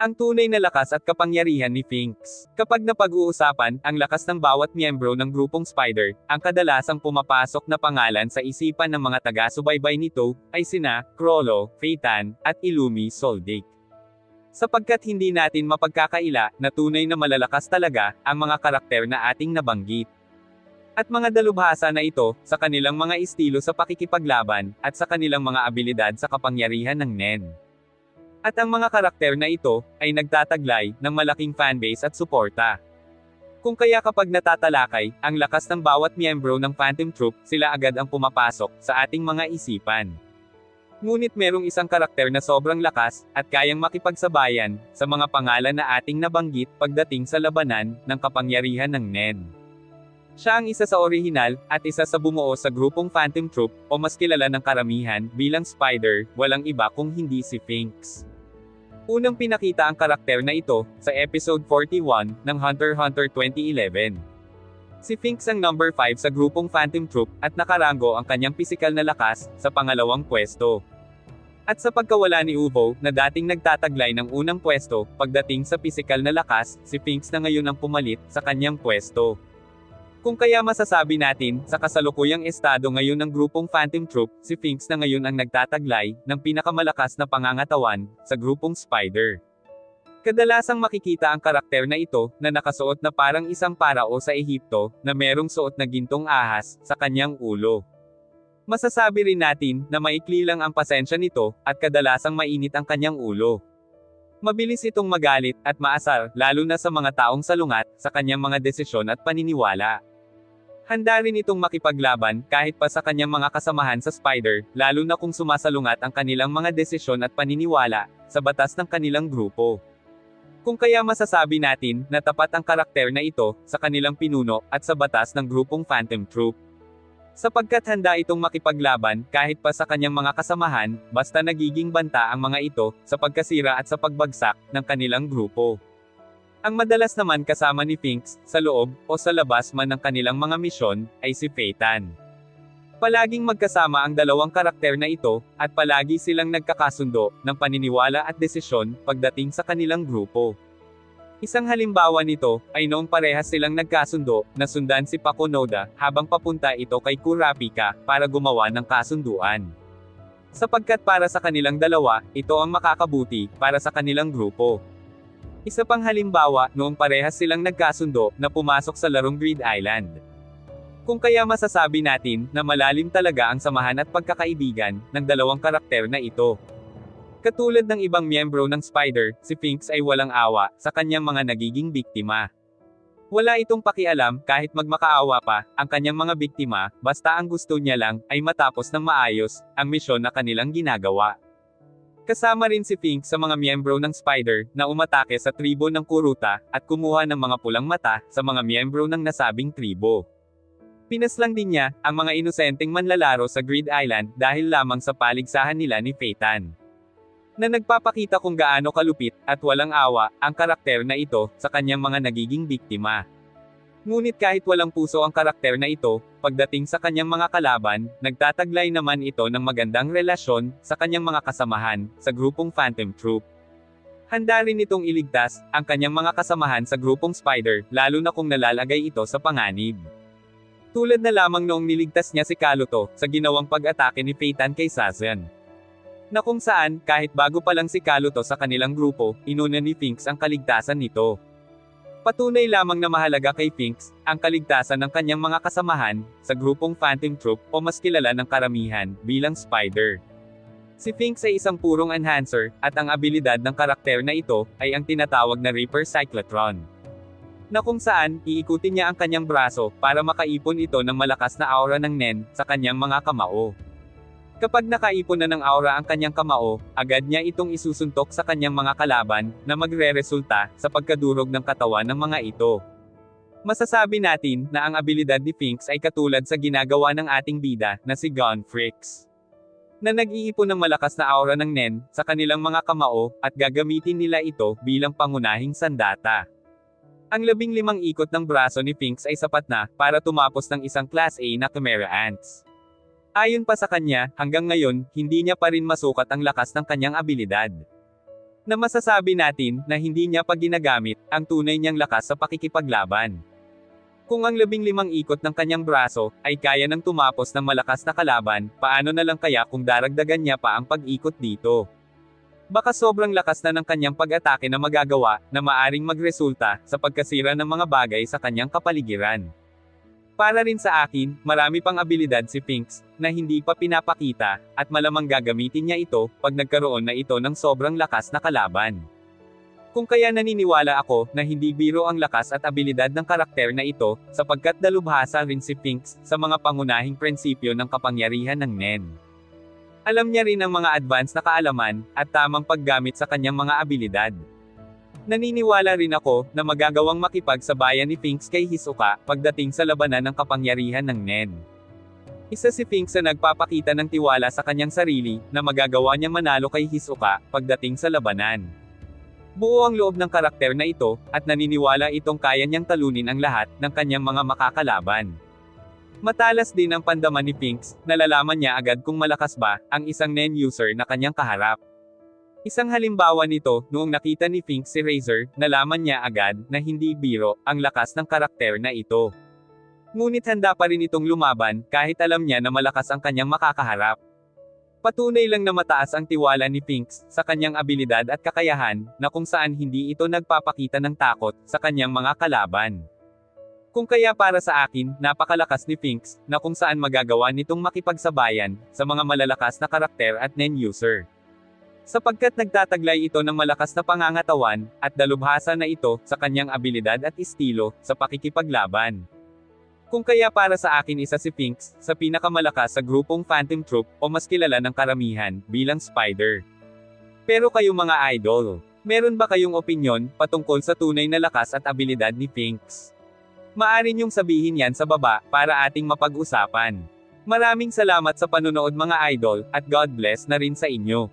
Ang tunay na lakas at kapangyarihan ni Finks. Kapag napag-uusapan ang lakas ng bawat miyembro ng grupong Spider, ang kadalasang pumapasok na pangalan sa isipan ng mga taga-subaybay nito ay sina Krollo, Phaeton, at Illumi Soldic. Sapagkat hindi natin mapagkakaila na tunay na malalakas talaga ang mga karakter na ating nabanggit. At mga dalubhasa na ito, sa kanilang mga estilo sa pakikipaglaban, at sa kanilang mga abilidad sa kapangyarihan ng Nen. At ang mga karakter na ito, ay nagtataglay, ng malaking fanbase at suporta. Kung kaya kapag natatalakay, ang lakas ng bawat miyembro ng Phantom Troop, sila agad ang pumapasok, sa ating mga isipan. Ngunit merong isang karakter na sobrang lakas, at kayang makipagsabayan, sa mga pangalan na ating nabanggit, pagdating sa labanan, ng kapangyarihan ng Nen. Siya ang isa sa orihinal, at isa sa bumuo sa grupong Phantom Troop, o mas kilala ng karamihan, bilang Spider, walang iba kung hindi si Finks. Unang pinakita ang karakter na ito, sa episode 41, ng Hunter Hunter 2011. Si Finks ang number 5 sa grupong Phantom Troop, at nakarango ang kanyang pisikal na lakas, sa pangalawang pwesto. At sa pagkawala ni Uvo, na dating nagtataglay ng unang pwesto, pagdating sa pisikal na lakas, si Finks na ngayon ang pumalit, sa kanyang pwesto. Kung kaya masasabi natin, sa kasalukuyang estado ngayon ng grupong Phantom Troop, si Finks na ngayon ang nagtataglay, ng pinakamalakas na pangangatawan, sa grupong Spider. Kadalasang makikita ang karakter na ito, na nakasuot na parang isang parao sa Ehipto, na merong suot na gintong ahas, sa kanyang ulo. Masasabi rin natin, na maikli lang ang pasensya nito, at kadalasang mainit ang kanyang ulo. Mabilis itong magalit, at maasar, lalo na sa mga taong salungat, sa kanyang mga desisyon at paniniwala. Handa rin itong makipaglaban, kahit pa sa kanyang mga kasamahan sa Spider, lalo na kung sumasalungat ang kanilang mga desisyon at paniniwala, sa batas ng kanilang grupo. Kung kaya masasabi natin, na tapat ang karakter na ito, sa kanilang pinuno, at sa batas ng grupong Phantom Troop. Sapagkat handa itong makipaglaban, kahit pa sa kanyang mga kasamahan, basta nagiging banta ang mga ito, sa pagkasira at sa pagbagsak, ng kanilang grupo. Ang madalas naman kasama ni Finks, sa loob, o sa labas man ng kanilang mga misyon, ay si Phaeton. Palaging magkasama ang dalawang karakter na ito, at palagi silang nagkakasundo, ng paniniwala at desisyon, pagdating sa kanilang grupo. Isang halimbawa nito, ay noong parehas silang nagkasundo, na sundan si Pakunoda, habang papunta ito kay Kurapika, para gumawa ng kasunduan. Sapagkat para sa kanilang dalawa, ito ang makakabuti, para sa kanilang grupo. Isa pang halimbawa, noong parehas silang nagkasundo, na pumasok sa larong Grid Island. Kung kaya masasabi natin, na malalim talaga ang samahan at pagkakaibigan, ng dalawang karakter na ito. Katulad ng ibang miyembro ng Spider, si Finks ay walang awa, sa kanyang mga nagiging biktima. Wala itong pakialam, kahit magmakaawa pa, ang kanyang mga biktima, basta ang gusto niya lang, ay matapos ng maayos, ang misyon na kanilang ginagawa. Kasama rin si Pink sa mga miyembro ng Spider, na umatake sa tribo ng Kuruta, at kumuha ng mga pulang mata, sa mga miyembro ng nasabing tribo. Pinaslang din niya, ang mga inosenteng manlalaro sa Grid Island, dahil lamang sa paligsahan nila ni Phaeton. Na nagpapakita kung gaano kalupit, at walang awa, ang karakter na ito, sa kanyang mga nagiging biktima. Ngunit kahit walang puso ang karakter na ito, pagdating sa kanyang mga kalaban, nagtataglay naman ito ng magandang relasyon, sa kanyang mga kasamahan, sa grupong Phantom Troop. Handa rin itong iligtas, ang kanyang mga kasamahan sa grupong Spider, lalo na kung nalalagay ito sa panganib. Tulad na lamang noong niligtas niya si Kaluto, sa ginawang pag-atake ni Phaeton kay Sazan. Na kung saan, kahit bago pa lang si Kaluto sa kanilang grupo, inuna ni Finks ang kaligtasan nito. Patunay lamang na mahalaga kay Finks, ang kaligtasan ng kanyang mga kasamahan, sa grupong Phantom Troop, o mas kilala ng karamihan, bilang Spider. Si Finks ay isang purong enhancer, at ang abilidad ng karakter na ito, ay ang tinatawag na Reaper Cyclotron. Na kung saan, iikutin niya ang kanyang braso, para makaipon ito ng malakas na aura ng Nen, sa kanyang mga kamao. Kapag nakaipon na ng aura ang kanyang kamao, agad niya itong isusuntok sa kanyang mga kalaban, na magre-resulta, sa pagkadurog ng katawan ng mga ito. Masasabi natin, na ang abilidad ni Finks ay katulad sa ginagawa ng ating bida, na si Gunfrix. Na nag-iipon ng malakas na aura ng Nen, sa kanilang mga kamao, at gagamitin nila ito, bilang pangunahing sandata. Ang labing limang ikot ng braso ni Finks ay sapat na, para tumapos ng isang Class A na Chimera Ants. Ayon pa sa kanya, hanggang ngayon, hindi niya pa rin masukat ang lakas ng kanyang abilidad. Na masasabi natin na hindi niya pa ginagamit ang tunay niyang lakas sa pakikipaglaban. Kung ang labing limang ikot ng kanyang braso ay kaya ng tumapos ng malakas na kalaban, paano na lang kaya kung daragdagan niya pa ang pag-ikot dito? Baka sobrang lakas na ng kanyang pag-atake na magagawa na maaring magresulta sa pagkasira ng mga bagay sa kanyang kapaligiran. Para rin sa akin, marami pang abilidad si Pinks, na hindi pa pinapakita, at malamang gagamitin niya ito, pag nagkaroon na ito ng sobrang lakas na kalaban. Kung kaya naniniwala ako, na hindi biro ang lakas at abilidad ng karakter na ito, sapagkat dalubhasa rin si Pinks, sa mga pangunahing prinsipyo ng kapangyarihan ng Nen. Alam niya rin ang mga advance na kaalaman, at tamang paggamit sa kanyang mga abilidad. Naniniwala rin ako, na magagawang makipagsabayan ni Finks kay Hisoka, pagdating sa labanan ng kapangyarihan ng Nen. Isa si Finks na nagpapakita ng tiwala sa kanyang sarili, na magagawa niyang manalo kay Hisoka, pagdating sa labanan. Buo ang loob ng karakter na ito, at naniniwala itong kaya niyang talunin ang lahat, ng kanyang mga makakalaban. Matalas din ang pandaman ni Pinks, nalalaman niya agad kung malakas ba, ang isang Nen user na kanyang kaharap. Isang halimbawa nito, noong nakita ni Fink si Razor, nalaman niya agad na hindi biro ang lakas ng karakter na ito. Ngunit handa pa rin itong lumaban kahit alam niya na malakas ang kanyang makakaharap. Patunay lang na mataas ang tiwala ni Finks sa kanyang abilidad at kakayahan na kung saan hindi ito nagpapakita ng takot sa kanyang mga kalaban. Kung kaya para sa akin, napakalakas ni Finks na kung saan magagawa nitong makipagsabayan sa mga malalakas na karakter at nen user. Sapagkat nagtataglay ito ng malakas na pangangatawan, at dalubhasa na ito, sa kanyang abilidad at estilo, sa pakikipaglaban. Kung kaya para sa akin isa si Pinks, sa pinakamalakas sa grupong Phantom Troop, o mas kilala ng karamihan, bilang Spider. Pero kayo mga idol, meron ba kayong opinyon, patungkol sa tunay na lakas at abilidad ni Pinks? Maari niyong sabihin yan sa baba, para ating mapag-usapan. Maraming salamat sa panunood mga idol, at God bless na rin sa inyo.